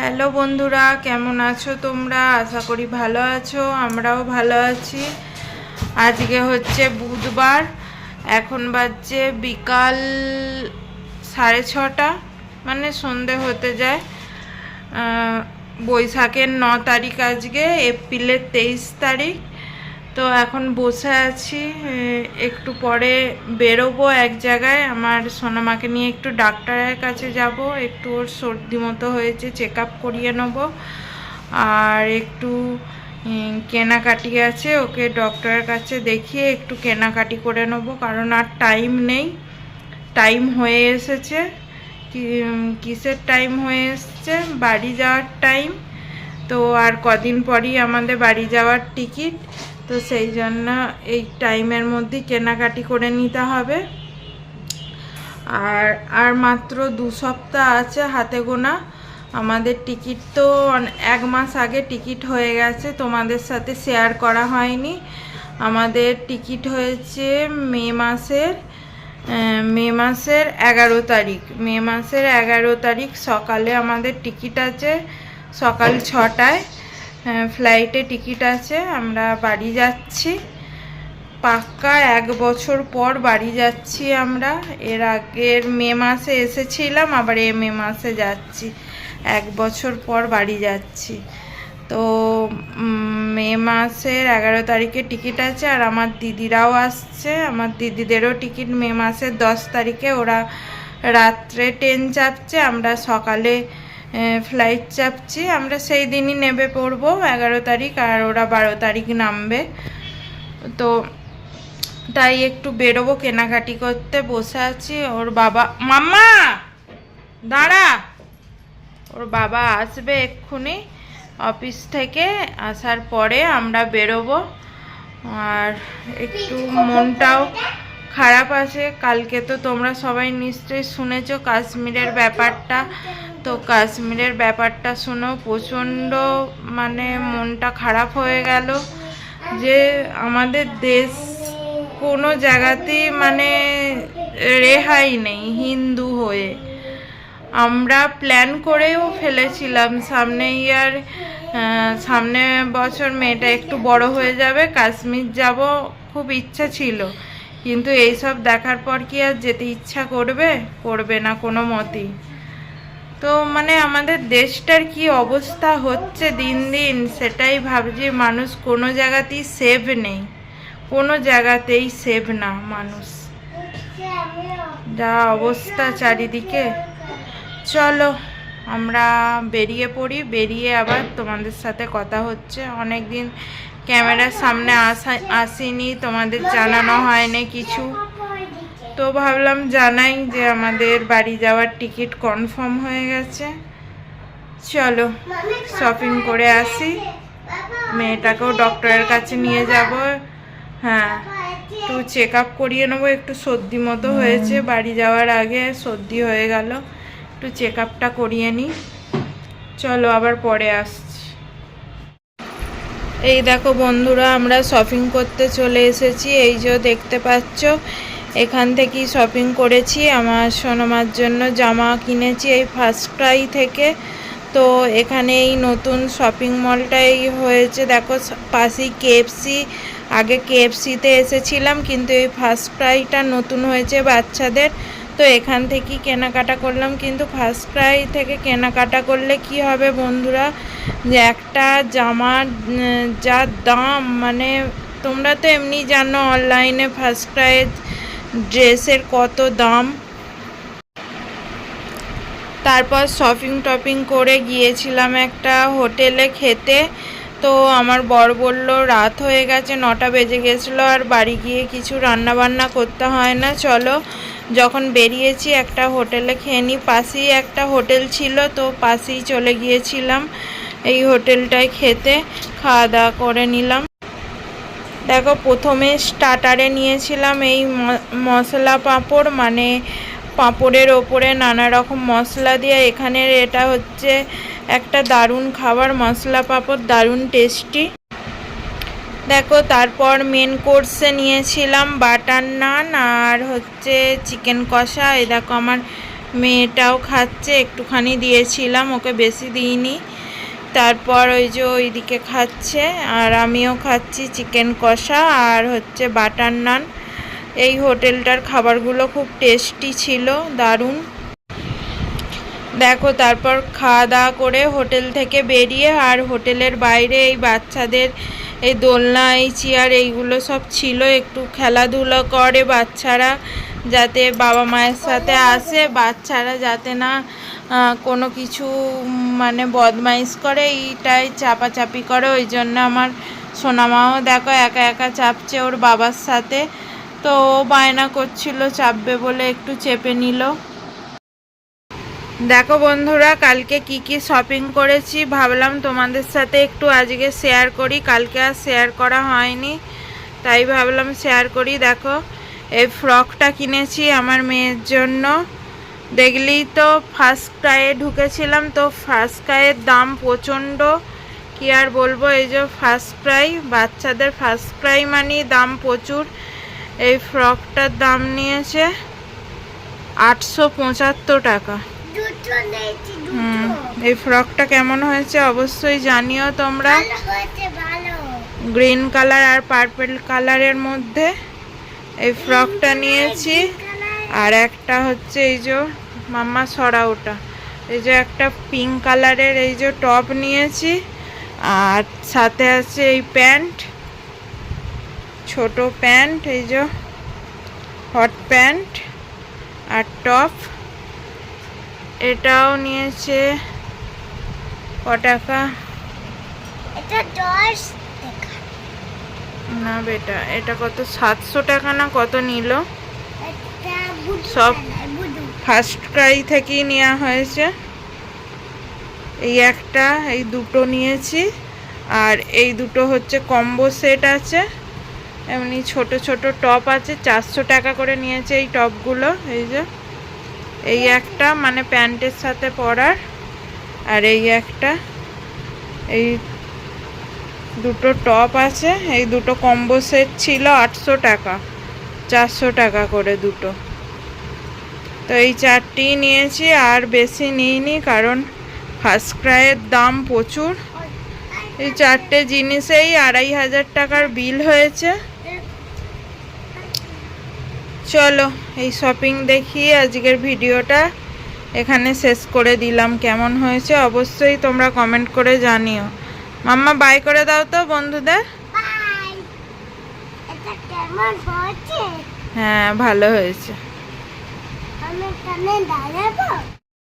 Hello বন্ধুরা, কেমন আছো তোমরা? আশা করি ভালো আছো, আমরাও ভালো আছি। আজকে হচ্ছে বুধবার, এখন বাজছে বিকাল সাড়ে ছটা মানে সন্ধে হতে যায়। বৈশাখের ন তারিখ আজকে, এপ্রিলের তেইশ তারিখ। তো এখন বসে আছি একটু পরে বেরোবো এক জায়গায়। আমার সোনামাকে নিয়ে একটু ডাক্তারের কাছে যাব, একটু ওর সর্দি মতো হয়েছে চেক আপ করিয়ে নেব। আর একটু কেনাকাটি আছে, ওকে ডক্টরের কাছে দেখিয়ে একটু কেনাকাটি করে নেব, কারণ আর টাইম নেই। টাইম হয়ে এসেছে। কিসের টাইম হয়ে এসছে? বাড়ি যাওয়ার টাইম। তো আর কদিন পরই আমাদের বাড়ি যাওয়ার টিকিট। তো সেই জন্য এই টাইমের মধ্যে কেনাকাটি করে নিতে হবে। আর আর মাত্র দু সপ্তাহ আছে হাতে গোনা। আমাদের টিকিট তো এক মাস আগে টিকিট হয়ে গেছে, তোমাদের সাথে শেয়ার করা হয়নি। আমাদের টিকিট হয়েছে মে মাসের মে মাসের এগারো তারিখ। মে মাসের এগারো তারিখ সকালে আমাদের টিকিট আছে সকাল ছটায়। ফ্লাইটে টিকিট আছে, আমরা বাড়ি যাচ্ছি। পাক্কা এক বছর পর বাড়ি যাচ্ছি আমরা। এর আগের মে মাসে এসেছিলাম, আবার এ মে মাসে যাচ্ছি। এক বছর পর বাড়ি যাচ্ছি। তো মে মাসের এগারো তারিখে টিকিট আছে, আর আমার দিদিরাও আসছে। আমার দিদিদেরও টিকিট মে মাসের দশ তারিখে। ওরা রাত্রে ট্রেন চাপছে, আমরা সকালে ফ্লাইট চাপছি। আমরা সেই দিনই নেবে পড়ব, এগারো তারিখ, আর ওরা বারো তারিখ নামবে। তো তাই একটু বেরোবো, কেনাকাটি করতে। বসে আছি। ওর বাবা, মাম্মা! দাঁড়া! ওর বাবা আসবে এক্ষুনি অফিস থেকে। আসার পরে আমরা বেরোবো। আর একটু মনটাও খারাপ আছে, কালকে তো তোমরা সবাই নিশ্চয়ই শুনেছো কাশ্মীরের ব্যাপারটা। তো কাশ্মীরের ব্যাপারটা শুনেও প্রচণ্ড মানে মনটা খারাপ হয়ে গেল যে আমাদের দেশ কোনো জায়গাতেই মানে রেহাই নেই হিন্দু হয়ে। আমরা প্ল্যান করেও ফেলেছিলাম, সামনে ইয়ার সামনে বছর মেয়েটা একটু বড় হয়ে যাবে, কাশ্মীর যাব খুব ইচ্ছা ছিল। কিন্তু এইসব দেখার পর কি আর যেতে ইচ্ছা করবে? করবে না কোনো মতেই। তো মানে আমাদের দেশটার কি অবস্থা হচ্ছে দিন দিন, সেটাই ভাবছি। মানুষ কোনো জায়গাতেই সেভ নেই। কোনো জায়গাতেই সেভ না মানুষ। যা অবস্থা চারিদিকে। চলো। আমরা বেরিয়ে পড়ি, বেরিয়ে আবার তোমাদের সাথে কথা হচ্ছে। অনেক দিন ক্যামেরার সামনে আসা, আসিনি, তোমাদের জানানো হয়নি কিছু। তো ভাবলাম জানাই যে আমাদের বাড়ি যাওয়ার টিকিট কনফার্ম হয়ে গেছে। চলো শপিং করে আসি। মেয়েটাকেও ডক্টরের কাছে নিয়ে যাব। হ্যাঁ একটু চেক আপ করিয়ে নেব। একটু সর্দি মতো হয়েছে। বাড়ি যাওয়ার আগে সর্দি হয়ে গেল। একটু চেক আপটা করিয়ে নিই। চলো আবার পরে আসছি। এই দেখো বন্ধুরা, আমরা শপিং করতে চলে এসেছি। এই যে দেখতে পাচ্ছ, এখান থেকেই শপিং করেছি। আমার সোনামার জন্য জামা কিনেছি এই ফার্স্ট ক্রাই থেকে। তো এখানে এই নতুন শপিং মলটাই হয়েছে। দেখো, পাশেই কেএফসি আগে কেএফসিতে এসেছিলাম, কিন্তু এই ফার্স্ট ক্রাইটা নতুন হয়েছে বাচ্চাদের। তো এখান থেকেই কেনাকাটা করলাম। কিন্তু ফার্স্ট ক্রাই থেকে কেনাকাটা করলে কি হবে বন্ধুরা? যে একটা জামার যা দাম মানে তোমরা তো এমনি জানো অনলাইনে ফার্স্ট ক্রাইয়ের ড্রেসের কত দাম। তারপর শপিং টপিং করে গিয়েছিলাম একটা হোটেলে খেতে। তো আমার বর বলল, রাত হয়ে গেছে, নটা বেজে গেছিল, আর বাড়ি গিয়ে কিছু রান্না বান্না করতে হয় না, চলো। যখন বেরিয়েছি একটা হোটেলে খেয়ে নিই, পাশেই একটা হোটেল ছিল তো পাশেই চলে গিয়েছিলাম এই হোটেলটায় খেতে। খাওয়া দাওয়া করে নিলাম। দেখো, প্রথমে স্টার্টারে নিয়েছিলাম এই মশলা পাঁপড় মানে পাঁপড়ের ওপরে নানা রকম মশলা দিয়ে। এখানের এটা হচ্ছে একটা দারুণ খাবার, মশলা পাঁপড়, দারুণ টেস্টি। দেখো, তারপর মেন কোর্সে নিয়েছিলাম বাটার নান আর হচ্ছে চিকেন কষা। এই দেখো, আমার মেয়েটাও খাচ্ছে, একটুখানি দিয়েছিলাম, ওকে বেশি দিইনি। তারপর ওই যে ওইদিকে খাচ্ছে, আর আমিও খাচ্ছি চিকেন কষা আর হচ্ছে বাটার নান এই হোটেলটার খাবারগুলো খুব টেস্টি ছিল, দারুণ। দেখো, তারপর খাওয়া দাওয়া করে হোটেল থেকে বেরিয়ে আর হোটেলের বাইরে এই বাচ্চাদের এই দোলনা, এই চেয়ার, এইগুলো সব ছিল। একটু খেলাধুলো করে বাচ্চারা যাতে বাবা মায়ের সাথে আসে, বাচ্চারা যাতে না কোনো কিছু মানে বদমাইশ করে, এইটাই চাপাচাপি করে। ওই জন্য আমার সোনামাও দেখো একা একা চাপছে ওর বাবার সাথে। তো বায়না করছিল, চাপবে বলে একটু চেপে নিল। দেখো বন্ধুরা, কালকে কি কি শপিং করেছি, ভাবলাম তোমাদের সাথে একটু আজকে শেয়ার করি। কালকে আর শেয়ার করা হয়নি, তাই ভাবলাম শেয়ার করি। দেখো, এই ফ্রকটা কিনেছি আমার মেয়ের জন্য। দেখলেই তো ফার্স্ট ক্রায়ে ঢুকেছিলাম, তো ফার্স্ট ক্রায়ের দাম প্রচণ্ড। কি আর বলব, এই যে ফার্স্ট ক্রাই বাচ্চাদের ফার্স্ট ক্রাই মানে দাম প্রচুর। এই ফ্রকটার দাম নিয়েছে আটশো পঁচাত্তর টাকা। এই ফ্রকটা কেমন হয়েছে অবশ্যই জানিও তোমরা। গ্রিন কালার আর পার্পল কালারের মধ্যে এই ফ্রকটা নিয়েছি। আর একটা হচ্ছে এই যে মাম্মা সরা ওটা। এই যে একটা পিঙ্ক কালারের এই যে টপ নিয়েছি। আর সাথে আছে এই প্যান্ট ছোট প্যান্ট এই যে হট প্যান্ট আর টপ। এটাও নিয়েছে। ক টাকা। না বেটা এটা কত? সাতশো টাকা না কত নিল? সব- ফার্স্ট ক্রাই থেকেই নেওয়া হয়েছে। এই একটা এই দুটো নিয়েছি। আর এই দুটো হচ্ছে কম্বো সেট আছে। এমনি ছোট ছোট টপ আছে। চারশো টাকা করে নিয়েছে এই টপগুলো এই যে। এই একটা মানে প্যান্টের সাথে পরার, আর এই একটা, এই দুটো টপ আছে, এই দুটো কম্বো সেট ছিল আটশো টাকা, চারশো টাকা করে দুটো। তো এই চারটি নিয়েছি, আর বেশি নিইনি, কারণ ফার্স্ট ক্রাইয়ের দাম প্রচুর। এই চারটে জিনিসেই আড়াই হাজার টাকার বিল হয়েছে। চলো। এই শপিং দেখিয়ে আজকের ভিডিওটা। এখানে শেষ করে দিলাম। কেমন হয়েছে অবশ্যই তোমরা কমেন্ট করে জানিও। মাম্মা বাই করে দাও তো বন্ধুদের। হ্যাঁ ভালো হয়েছে।